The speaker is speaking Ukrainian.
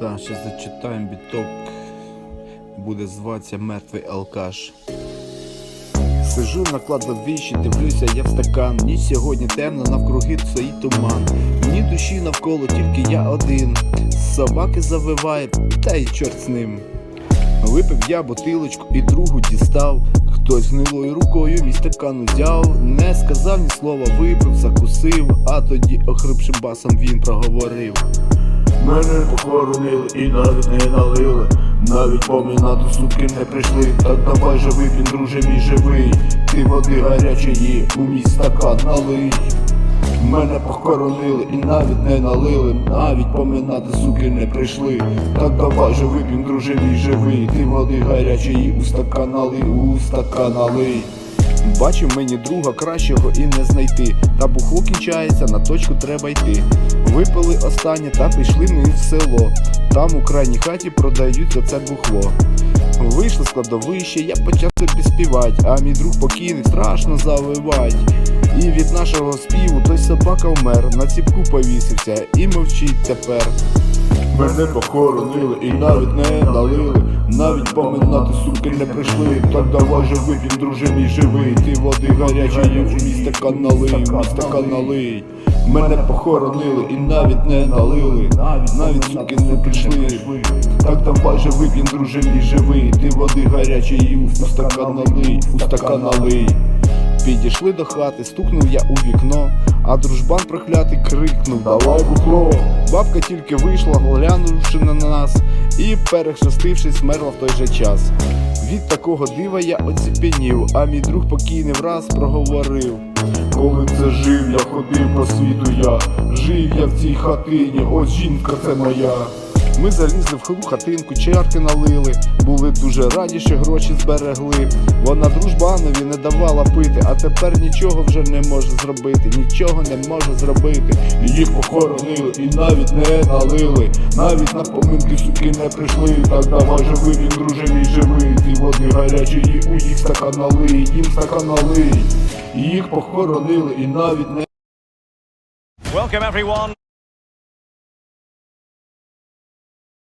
Так, ще зачитаємо біток. Буде зватися мертвий алкаш. Сижу на кладовищі, дивлюся я в стакан. Ніч сьогодні темна, навкруги стоїть туман. Ні душі навколо, тільки я один. Собаки завивають, та й чорт з ним. Випив я бутилочку і другу дістав. Хтось гнилою рукою мій стакан узяв. Не сказав ні слова, випив, закусив, а тоді охрипшим басом він проговорив. Мене похоронили і навіть не налили. Навіть помінати сутки не прийшли. Так давай же вип'єм, друже мій живий. Ти води гарячої у мій стакан налий. Мене похоронили і навіть не налили. Навіть поминати суки не прийшли. Так давай же вип'єм, друже живий. Ти води гарячої у стакан налий, у стакан налий. Бачив мені друга кращого і не знайти. Та бухло кінчається, на точку треба йти. Випили останнє та пішли ми в село. Там у крайній хаті продають це бухло. Вийшло складовище, я почав собі співать, а мій друг покійний страшно завивать. І від нашого співу той собака вмер, на ціпку повісився і мовчить тепер. Мене похоронили і навіть не налили. Навіть поминати суки не прийшли. Так давай же вип'єм, друже мій живий. Ти води гарячої у мій стакан налий, у мій стакан. Мене похоронили і навіть не налили. Навіть суки не прийшли. Так давай же вип'єм, друже мій живий. Ти води гарячої у стакан налий, у стакан налий. Підійшли до хати, стукнув я у вікно, а дружбан проклятий крикнув Давай бухло. Бабка тільки вийшла, глянувши на нас, і, перехрестившись, смерла в той же час. Від такого дива я оціпенів, а мій друг покійний враз проговорив. Коли це жив, я ходив по світу я. Жив я в цій хатині, ось жінка це моя. Ми залізли в хилу хатинку, чарки налили, були дуже раді, що гроші зберегли. Вона дружбанові не давала пити, а тепер нічого вже не може зробити, нічого не може зробити. Їх похоронили і навіть не налили. Навіть на поминки суки не прийшли. Так давай же вип'єм, друже мій живий. Ти води гарячої у їх стакан налий, їм стакан налий. Їх похоронили і навіть не Welcome, everyone.